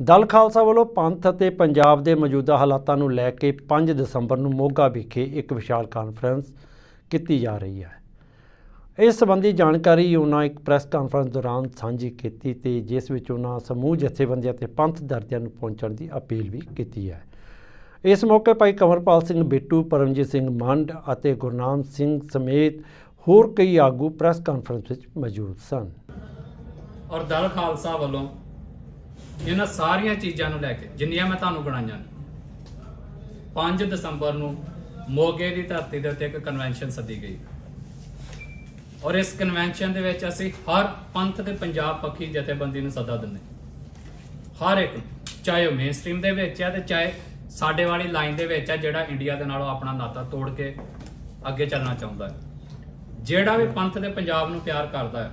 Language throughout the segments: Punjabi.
ਦਲ ਖਾਲਸਾ ਵੱਲੋਂ ਪੰਥ ਅਤੇ ਪੰਜਾਬ ਦੇ ਮੌਜੂਦਾ ਹਾਲਾਤਾਂ ਨੂੰ ਲੈ ਕੇ 5 ਦਸੰਬਰ ਨੂੰ ਮੋਗਾ ਵਿਖੇ ਇੱਕ ਵਿਸ਼ਾਲ ਕਾਨਫਰੰਸ ਕੀਤੀ ਜਾ ਰਹੀ ਹੈ। ਇਸ ਸੰਬੰਧੀ ਜਾਣਕਾਰੀ ਉਹਨਾਂ ਇੱਕ ਪ੍ਰੈਸ ਕਾਨਫਰੰਸ ਦੌਰਾਨ ਸਾਂਝੀ ਕੀਤੀ ਤੇ ਜਿਸ ਵਿੱਚ ਉਹਨਾਂ ਸਮੂਹ ਜਥੇਬੰਦੀਆਂ ਤੇ ਪੰਥ ਦਰਦਿਆਂ ਨੂੰ ਪਹੁੰਚਣ ਦੀ ਅਪੀਲ ਵੀ ਕੀਤੀ ਹੈ। ਇਸ ਮੌਕੇ ਭਾਈ ਕੰਵਰਪਾਲ ਸਿੰਘ ਬਿੱਟੂ, ਪਰਮਜੀਤ ਸਿੰਘ ਮੰਡ ਅਤੇ ਗੁਰਨਾਮ ਸਿੰਘ ਸਮੇਤ ਹੋਰ ਕਈ ਆਗੂ ਪ੍ਰੈਸ ਕਾਨਫਰੰਸ ਵਿੱਚ ਮੌਜੂਦ ਸਨ। ਔਰ ਦਲ ਖਾਲਸਾ ਵੱਲੋਂ ਇਹਨਾਂ ਸਾਰੀਆਂ ਚੀਜ਼ਾਂ ਨੂੰ ਲੈ ਕੇ, ਜਿੰਨੀਆਂ ਮੈਂ ਤੁਹਾਨੂੰ ਗਣਾਈਆਂ ਨੇ। 5 ਦਸੰਬਰ ਨੂੰ ਮੋਗੇ ਦੀ ਧਰਤੀ ਦੇ ਉੱਤੇ ਇੱਕ ਕਨਵੈਨਸ਼ਨ ਸੱਦੀ ਗਈ। ਔਰ ਇਸ ਕਨਵੈਨਸ਼ਨ ਦੇ ਵਿੱਚ ਅਸੀਂ ਹਰ ਪੰਥ ਤੇ ਪੰਜਾਬ ਪੱਖੀ ਜਥੇਬੰਦੀ ਨੂੰ ਸੱਦਾ ਦਿੰਦੇ ਹਰ ਇੱਕ ਚਾਹੇ ਉਹ ਮੇਨਸਟ੍ਰੀਮ ਦੇ ਵਿੱਚ ਆ ਤੇ ਚਾਹੇ ਸਾਡੇ ਵਾਲੀ ਲਾਈਨ ਦੇ ਵਿੱਚ ਆ ਜਿਹੜਾ ਇੰਡੀਆ ਦੇ ਨਾਲੋਂ ਆਪਣਾ ਨਾਤਾ ਤੋੜ ਕੇ ਅੱਗੇ ਚੱਲਣਾ ਚਾਹੁੰਦਾ ਹੈ। ਜਿਹੜਾ ਵੀ ਪੰਥ ਦੇ ਪੰਜਾਬ ਨੂੰ ਪਿਆਰ ਕਰਦਾ ਹੈ,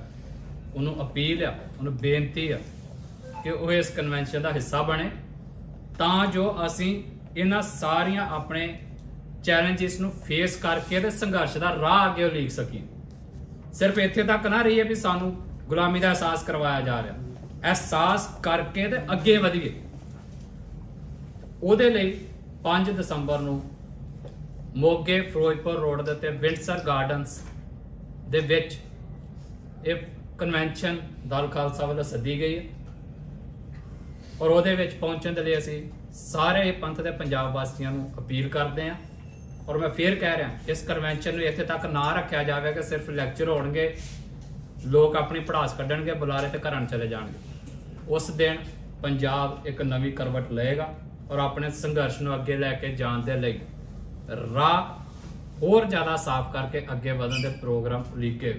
ਉਹਨੂੰ ਅਪੀਲ ਆ, ਉਹਨੂੰ ਬੇਨਤੀ ਆ ਕਿ ਉਹ ਇਸ ਕਨਵੈਨਸ਼ਨ ਦਾ ਹਿੱਸਾ ਬਣੇ। ਤਾਂ ਜੋ ਅਸੀਂ ਇਹਨਾਂ ਸਾਰੀਆਂ ਆਪਣੇ ਚੈਲੰਜਸ ਨੂੰ ਫੇਸ ਕਰਕੇ ਤੇ ਸੰਘਰਸ਼ ਦਾ ਰਾਹ ਅੱਗੇ ਉਲੀਕ ਸਕੀਏ। ਸਿਰਫ ਇੱਥੇ ਤੱਕ ਨਾ ਰਹੀ ਹੈ ਵੀ ਸਾਨੂੰ ਗੁਲਾਮੀ ਦਾ ਅਹਿਸਾਸ ਕਰਵਾਇਆ ਜਾ ਰਿਹਾ। ਅਹਿਸਾਸ ਕਰਕੇ ਤੇ ਅੱਗੇ ਵਧੀਏ। ਉਹਦੇ ਲਈ 5 ਦਸੰਬਰ ਨੂੰ ਮੋਗੇ ਫਿਰੋਜ਼ਪੁਰ ਰੋਡ ਦੇ ਉੱਤੇ ਵਿੰਡਸਰ ਗਾਰਡਨਸ ਦੇ ਵਿੱਚ ਇਹ ਕਨਵੈਨਸ਼ਨ ਦਲ ਖਾਲਸਾ ਵੱਲੋਂ ਸੱਦੀ ਗਈ ਹੈ। ਔਰ ਉਹਦੇ ਵਿੱਚ ਪਹੁੰਚਣ ਦੇ ਲਈ ਅਸੀਂ ਸਾਰੇ ਪੰਥ ਦੇ ਪੰਜਾਬ ਵਾਸੀਆਂ ਨੂੰ ਅਪੀਲ ਕਰਦੇ ਹਾਂ। ਔਰ ਮੈਂ ਫੇਰ ਕਹਿ ਰਿਹਾ, ਇਸ ਕਨਵੈਨਸ਼ਨ ਨੂੰ ਇੱਥੇ ਤੱਕ ਨਾ ਰੱਖਿਆ ਜਾਵੇ ਕਿ ਸਿਰਫ ਲੈਕਚਰ ਹੋਣਗੇ, ਲੋਕ ਆਪਣੀ ਪੜਾਸ ਕੱਢਣਗੇ, ਬੁਲਾਰੇ ਤੇ ਘਰਾਂ ਨੂੰ ਚਲੇ ਜਾਣਗੇ। ਉਸ ਦਿਨ ਪੰਜਾਬ ਇੱਕ ਨਵੀਂ ਕਰਵਟ ਲਏਗਾ ਔਰ ਆਪਣੇ ਸੰਘਰਸ਼ ਨੂੰ ਅੱਗੇ ਲੈ ਕੇ ਜਾਣ ਦੇ ਲਈ ਰਾਹ ਹੋਰ ਜ਼ਿਆਦਾ ਸਾਫ਼ ਕਰਕੇ ਅੱਗੇ ਵਧਣ ਦੇ ਪ੍ਰੋਗਰਾਮ ਉਲੀਕੇ